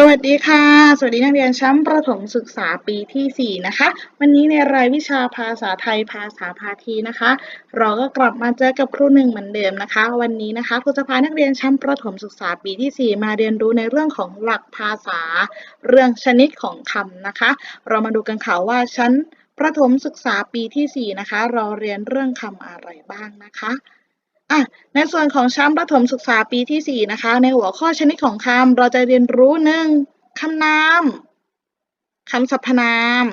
สวัสดีค่ะ สวัสดีนักเรียนชั้นประถมศึกษาปีที่ 4 นะคะ วันนี้ในรายวิชาภาษาไทยภาษาพาทีนะคะ เราก็กลับมาเจอกับครูหนึ่งเหมือนเดิมนะคะ วันนี้นะคะครูจะพานักเรียนชั้นประถมศึกษาปีที่ 4 มาเรียนรู้ในเรื่องของหลักภาษา เรื่องชนิดของคำนะคะ เรามาดูกันค่ะว่าชั้นประถมศึกษาปีที่ 4 นะคะ เราเรียนเรื่องคำอะไรบ้างนะคะ อะในส่วนของชั้นประถมศึกษาปีที่ 4 นะคะ ในหัวข้อชนิดของคำเราจะเรียนรู้หนึ่งคำนามคำสรรพนาม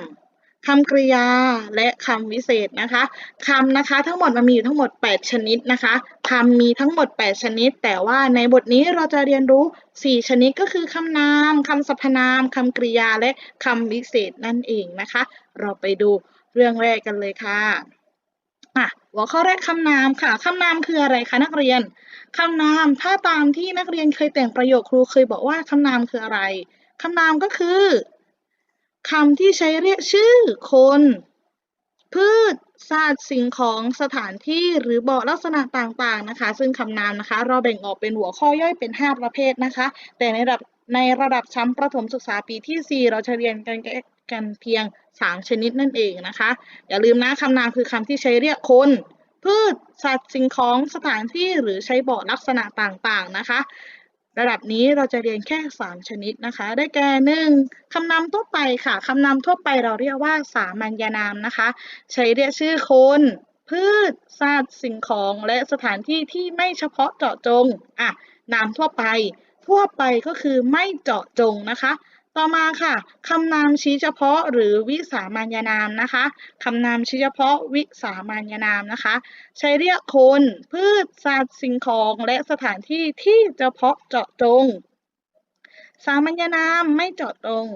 คำกริยาและคำวิเศษนะคะคำนะคะทั้งหมดมันมีอยู่ทั้งหมด 8 ชนิดนะคะคำมีทั้งหมด 8 ชนิด แต่ว่าในบทนี้เราจะเรียนรู้ 4 ชนิดก็คือคำนามคำสรรพนามคำกริยาและคำวิเศษนั่นเองนะคะ เราไปดูเรื่องแรกกันเลยค่ะ อะหัวข้อแรกคำนามค่ะคำนามคืออะไรคะนักเรียนคำนามถ้าตามที่นักเรียนเคยแต่งประโยคครูเคยบอกว่าคำนามคืออะไรคำนามก็คือคำที่ใช้เรียกชื่อคน พืชสัตว์สิ่งของสถานที่หรือบอกลักษณะต่างๆนะคะ ซึ่งคำนามนะคะ เราแบ่งออกเป็นหัวข้อย่อยเป็น 5 ประเภทนะคะ แต่ในระดับในระดับชั้นประถมศึกษาปีที่ 4 เราจะเรียนกัน กันเพียง 3 ชนิดนั่นเองนะคะ อย่าลืมนะคำนามคือคำที่ใช้เรียกคน พืช สัตว์สิ่งของสถานที่หรือใช้บอกลักษณะต่างๆนะคะ ระดับนี้เราจะเรียนแค่ 3 ชนิดนะคะ ได้แก่หนึ่งคำนามทั่วไปค่ะคำนามทั่วไปเราเรียกว่าสามัญนามนะคะ ใช้เรียกชื่อคนพืชสัตว์สิ่งของและสถานที่ที่ไม่เฉพาะเจาะจงอะนามทั่วไป ทั่วไปก็คือไม่เจาะจงนะคะ ต่อมาค่ะคำนามชี้เฉพาะหรือวิสามัญนามนะคะคำนามชี้เฉพาะวิสามัญนามนะคะ ใช้เรียกคน พืชสัตว์สิ่งของและสถานที่ที่เฉพาะเจาะจง สามัญนามไม่เจาะจง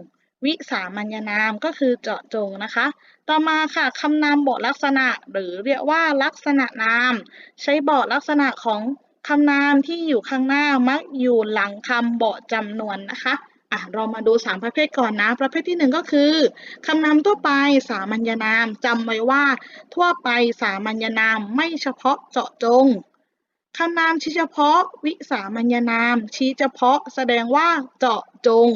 วิสามัญนามก็คือเจาะจงนะคะ ต่อมาค่ะคำนามบอกลักษณะ หรือเรียกว่าลักษณะนาม ใช้บอกลักษณะของคำนามที่อยู่ข้างหน้ามักอยู่หลังคำบอกจำนวนนะคะ อะเรามาดู 3 ประเภทก่อนนะ ประเภทที่ 1 ก็คือคำนามทั่วไปสามัญนามจำไว้ว่าทั่วไปสามัญนามไม่เฉพาะเจาะจงคำนามชี้เฉพาะ วิสามัญนาม ชี้เฉพาะ แสดงว่าเจาะจง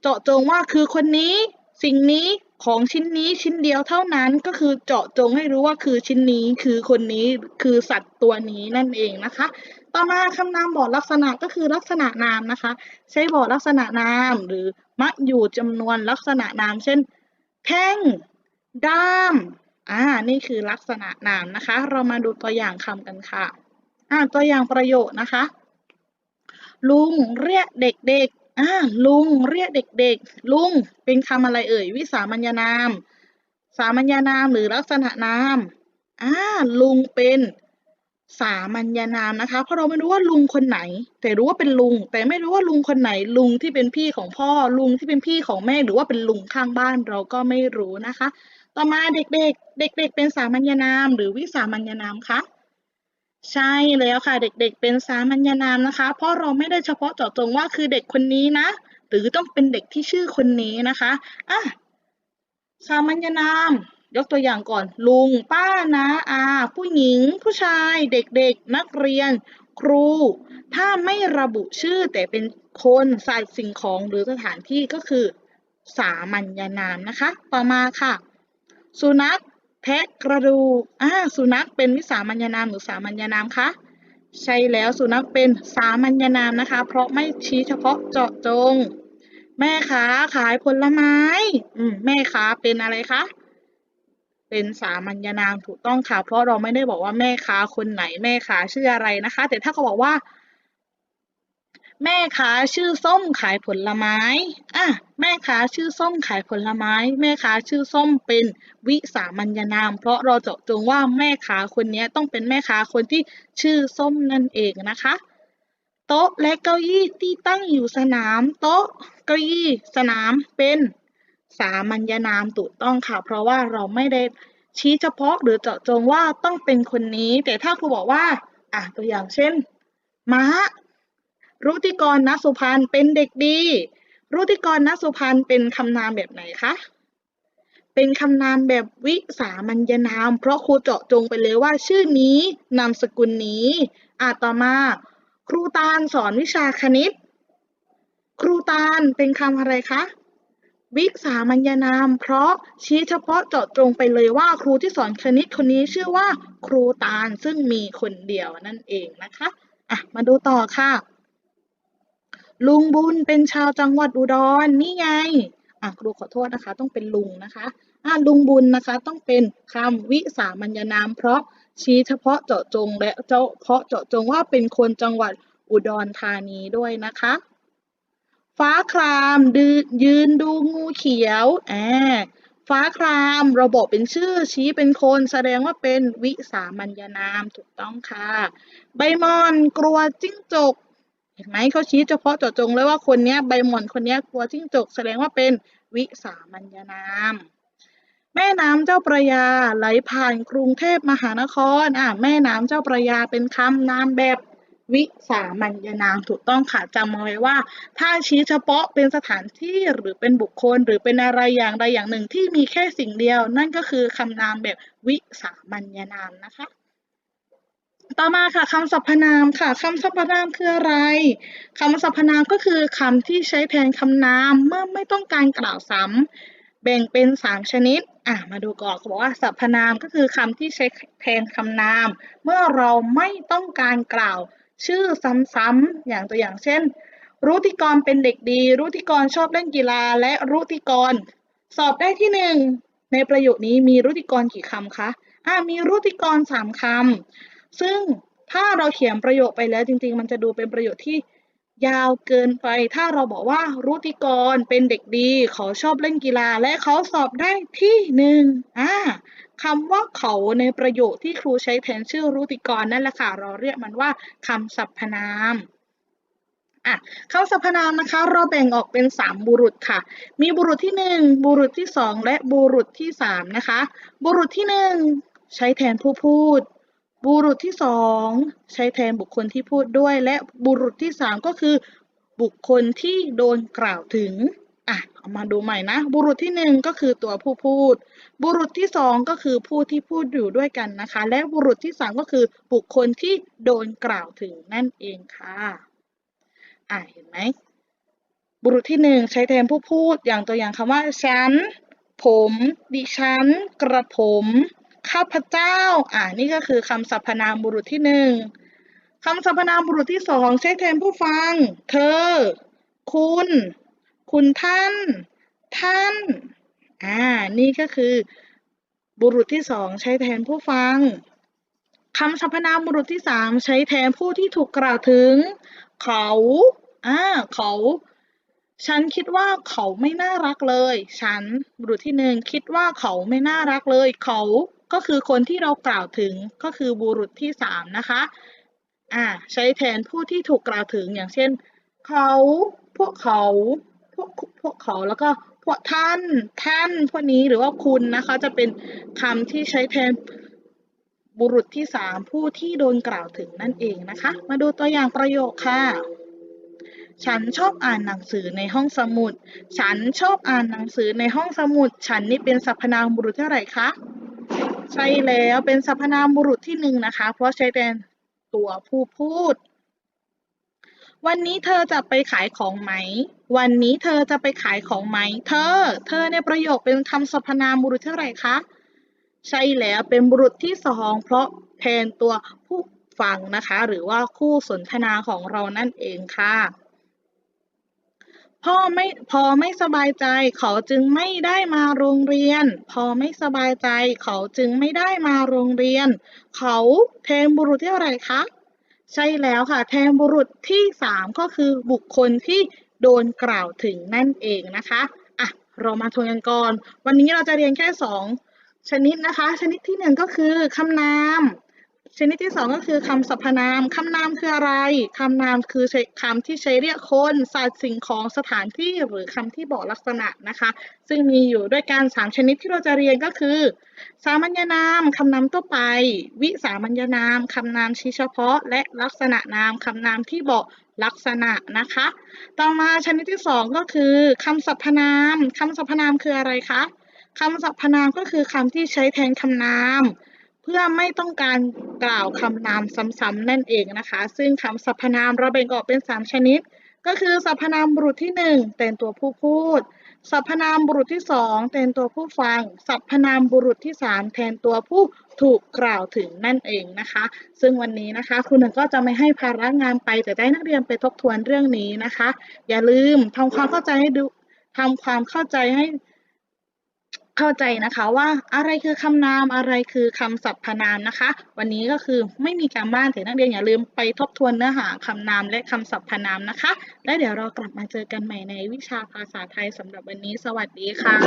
เจาะจงว่าคือคนนี้ สิ่งนี้ ของชิ้นนี้ชิ้นเดียวเท่านั้นก็คือเจาะจงให้รู้ว่าคือชิ้นนี้คือคนนี้คือสัตว์ตัวนี้นั่นเองนะคะ ต่อมาคำนามบอกลักษณะก็คือลักษณะนามนะคะ ใช้บอกลักษณะนามหรือมักอยู่จำนวนลักษณะนาม เช่น แท่ง ด้ามอ่านี่คือลักษณะนามนะคะ เรามาดูตัวอย่างคำกันค่ะอ่าตัวอย่างประโยคนะคะ ลุงเรียกเด็กๆ อ่าลุงเรียกเด็กๆ ลุงเป็นคำอะไรเอ่ย วิสามัญนาม สามัญนามหรือลักษณะนามอ่าลุงเป็นสามัญนามนะคะ เพราะเราไม่รู้ว่าลุงคนไหน แต่รู้ว่าเป็นลุง แต่ไม่รู้ว่าลุงคนไหน ลุงที่เป็นพี่ของพ่อ ลุงที่เป็นพี่ของแม่หรือว่าเป็นลุงข้างบ้านเราก็ไม่รู้นะคะ ต่อมาเด็กๆ เด็ก ๆ เป็นสามัญนาม หรือวิสามัญนามคะ ใช่แล้วค่ะเด็กๆ เป็นสามัญนามนะคะ เพราะเราไม่ได้เฉพาะเจาะจงว่าคือเด็กคนนี้นะ หรือต้องเป็นเด็กที่ชื่อคนนี้นะคะอะสามัญนาม ยกตัวอย่างก่อน ลุง ป้านะอาผู้หญิง ผู้ชาย เด็กๆ นักเรียน ครู ถ้าไม่ระบุชื่อแต่เป็นคนสัตว์สิ่งของหรือสถานที่ก็คือ สามัญนามนะคะ ต่อมาค่ะ สุนัข แพะกระดูกอ่าสุนัขเป็นวิสามัญนามหรือสามัญนามคะใช่แล้วสุนัขเป็นสามัญนามนะคะ เพราะไม่ชี้เฉพาะเจาะจง แม่ค้าขายผลไม้อืมแม่ค้าเป็นอะไรคะเป็นสามัญนามถูกต้องค่ะ เพราะเราไม่ได้บอกว่าแม่ค้าคนไหนแม่ค้าชื่ออะไรนะคะ แต่ถ้าเขาบอกว่า แม่ค้าชื่อส้มขายผลไม้ อะ แม่ค้าชื่อส้มขายผลไม้ แม่ค้าชื่อส้มเป็นวิสามัญนาม เพราะเราเจาะจงว่าแม่ค้าคนนี้ต้องเป็นแม่ค้าคนที่ชื่อส้มนั่นเองนะคะ โต๊ะและเก้าอี้ที่ตั้งอยู่สนาม โต๊ะ เก้าอี้ สนาม เป็นสามัญนามถูกต้องค่ะ เพราะว่าเราไม่ได้ชี้เฉพาะหรือเจาะจงว่าต้องเป็นคนนี้ แต่ถ้าครูบอกว่า อะ ตัวอย่างเช่น ม้า รุติกรณสุพรรณเป็นเด็กดี รุติกรณสุพรรณเป็นคำนามแบบไหนคะ เป็นคำนามแบบวิสามัญนาม เพราะครูเจาะจงไปเลยว่า ชื่อนี้นามสกุลนี้อะต่อมา ครูตาลสอนวิชาคณิต ครูตาลเป็นคำอะไรคะวิสามัญนาม เพราะชี้เฉพาะเจาะจงไปเลยว่าครูที่สอนคณิตคนนี้ชื่อว่า ครูตาลซึ่งมีคนเดียวนั่นเองนะคะ อะ มาดูต่อค่ะ ลุงบุญเป็นชาวจังหวัดอุดรนี่ไงอะครูขอโทษนะคะ ต้องเป็นลุงนะคะอะลุงบุญนะคะต้องเป็นคำวิสามัญนาม เพราะชี้เฉพาะเจาะจงและเฉพาะเจาะจงว่าเป็นคนจังหวัดอุดรธานีด้วยนะคะ ฟ้าครามดืยืนดูงูเขียวแอ่าฟ้าครามราบอกเป็นชื่อชี้เป็นคนแสดงว่าเป็นวิสามัญนามถูกต้องค่ะ ใบมอนกลัวจิ้งจก เห็นไหมเขาชี้เฉพาะเจาะจงเลยว่าคนเนี้ยใบหม่อนคนเนี้ยกลัวจิ้งจกแสดงว่าเป็นวิสามัญนาม แม่น้ำเจ้าประยาไหลผ่านกรุงเทพมหานครอะแม่น้ำเจ้าประยาเป็นคำนามแบบวิสามัญนามถูกต้องค่ะจำเอาไว้ว่า ถ้าชี้เฉพาะเป็นสถานที่หรือเป็นบุคคล หรือเป็นอะไรอย่างใดอย่างหนึ่งที่มีแค่สิ่งเดียว นั่นก็คือคำนามแบบวิสามัญนามนะคะ ต่อมาค่ะคำสรรพนามค่ะคำสรรพนามคืออะไรคำสรรพนามก็คือคำที่ใช้แทนคำนามเมื่อไม่ต้องการกล่าวซ้ำแบ่งเป็นสามชนิดอะมาดูก่อนเขาบอกว่าสรรพนามก็คือคำที่ใช้แทนคำนาม เมื่อเราไม่ต้องการกล่าวชื่อซ้ำๆอย่างตัวอย่างเช่นรุติกรเป็นเด็กดีรุติกรชอบเล่นกีฬาและรุติกร สอบได้ที่หนึ่งในประโยคนี้มีรุติกรกี่คำคะอ่ามีรุติกรสามคำ ซึ่งถ้าเราเขียนประโยคไปแล้วจริง ๆ มันจะดูเป็นประโยคที่ยาวเกินไป ถ้าเราบอกว่ารุติกรเป็นเด็กดี เขาชอบเล่นกีฬาและเขาสอบได้ที่หนึ่งอ่าคำว่าเขาในประโยคที่ครูใช้แทนชื่อรุติกรนั่นแหละค่ะ เราเรียกมันว่าคำสรรพนามอะคำสรรพนามนะคะ เราแบ่งออกเป็น 3 บุรุษค่ะ มีบุรุษที่ 1 บุรุษที่ 2 และบุรุษที่ 3 นะคะ บุรุษที่ 1 ใช้แทนผู้พูด บุรุษที่2ใช้แทนบุคคลที่พูดด้วย และบุรุษที่3ก็คือ บุคคลที่โดนกล่าวถึงอะเอามาดูใหม่นะ บุรุษที่1ก็คือตัวผู้พูด บุรุษที่2ก็คือผู้ที่พูดอยู่ด้วยกันนะคะ และบุรุษที่3ก็คือบุคคลที่โดนกล่าวถึงนั่นเองค่ะอะเห็นไหมบุรุษที่หนึ่งใช้แทนผู้พูดอย่างตัวอย่างคำว่าฉัน ผม ดิฉัน กระผม ข้าพเจ้า อ่านี่ก็คือคำสรรพนามบุรุษที่หนึ่งคำสรรพนามบุรุษที่สองใช้แทนผู้ฟัง เธอ คุณ คุณท่าน ท่าน อ่า นี่ก็คือบุรุษที่สองใช้แทนผู้ฟังคำสรรพนามบุรุษที่สามใช้แทนผู้ที่ถูกกล่าวถึง เขา อ่า เขา ฉันคิดว่าเขาไม่น่ารักเลย ฉันบุรุษที่หนึ่งคิดว่าเขาไม่น่ารักเลย เขาก็คือคนที่เรากล่าวถึงก็คือบุรุษที่สามนะคะอ่าใช้แทนผู้ที่ถูกกล่าวถึงอย่างเช่น เขา พวกเขา พวกพวกเขาแล้วก็พวกท่านท่านพวกนี้หรือว่าคุณนะคะ จะเป็นคำที่ใช้แทนบุรุษที่สามผู้ที่โดนกล่าวถึงนั่นเองนะคะ มาดูตัวอย่างประโยคค่ะ ฉันชอบอ่านหนังสือในห้องสมุด ฉันชอบอ่านหนังสือในห้องสมุด ฉันนี่เป็นสรรพนามบุรุษเท่าไหร่คะ ใช่แล้วเป็นสรรพนามบุรุษที่หนึ่งนะคะ เพราะใช้แทนตัวผู้พูด วันนี้เธอจะไปขายของไหม วันนี้เธอจะไปขายของไหม เธอ เธอในประโยคเป็นคำสรรพนามบุรุษเท่าไหร่คะ ใช่แล้วเป็นบุรุษที่สองเพราะแทนตัวผู้ฟังนะคะ หรือว่าคู่สนทนาของเรานั่นเองค่ะ พ่อไม่พอไม่สบายใจ เขาจึงไม่ได้มาโรงเรียน พอไม่สบายใจ เขาจึงไม่ได้มาโรงเรียน เขาแทนบุรุษที่เท่าไรคะใช่แล้วค่ะแทนบุรุษที่สามก็คือบุคคลที่โดนกล่าวถึงนั่นเองนะคะอะเรามาทวนกันก่อน วันนี้เราจะเรียนแค่สองชนิดนะคะ ชนิดที่หนึ่งก็คือคำนาม ชนิดที่สองก็คือคำสรรพนามคำนามคืออะไรคำนามคือคำที่ใช้เรียกคนสัตว์สิ่งของสถานที่หรือคำที่บอกลักษณะนะคะ ซึ่งมีอยู่ด้วยกันสามชนิดที่เราจะเรียนก็คือ สามัญนามคำนามทั่วไป วิสามัญนามคำนามชี้เฉพาะ และลักษณะนามคำนามที่บอกลักษณะนะคะ ต่อมาชนิดที่สองก็คือคำสรรพนามคำสรรพนามคืออะไรคะคำสรรพนามก็คือคำที่ใช้แทนคำนาม เพื่อไม่ต้องการกล่าวคำนามซ้ำๆนั่นเองนะคะ ซึ่งคำสรรพนามเราแบ่งออกเป็น 3 ชนิด ก็คือสรรพนามบุรุษที่หนึ่งเป็นตัวผู้พูดสรรพนามบุรุษที่สองแทนตัวผู้ฟังสรรพนามบุรุษที่สามแทนตัวผู้ถูกกล่าวถึงนั่นเองนะคะ ซึ่งวันนี้นะคะครูหนึ่งก็จะไม่ให้ภาระงานไปแต่ได้นักเรียนไปทบทวนเรื่องนี้นะคะ อย่าลืมทำความเข้าใจให้ดูทำความเข้าใจให้ เข้าใจนะคะว่าอะไรคือคำนามอะไรคือคำสรรพนามนะคะ วันนี้ก็คือไม่มีการบ้านแต่นักเรียนอย่าลืมไปทบทวนเนื้อหาคำนามและคำสรรพนามนะคะ และเดี๋ยวเรากลับมาเจอกันใหม่ในวิชาภาษาไทยสำหรับวันนี้ สวัสดีค่ะ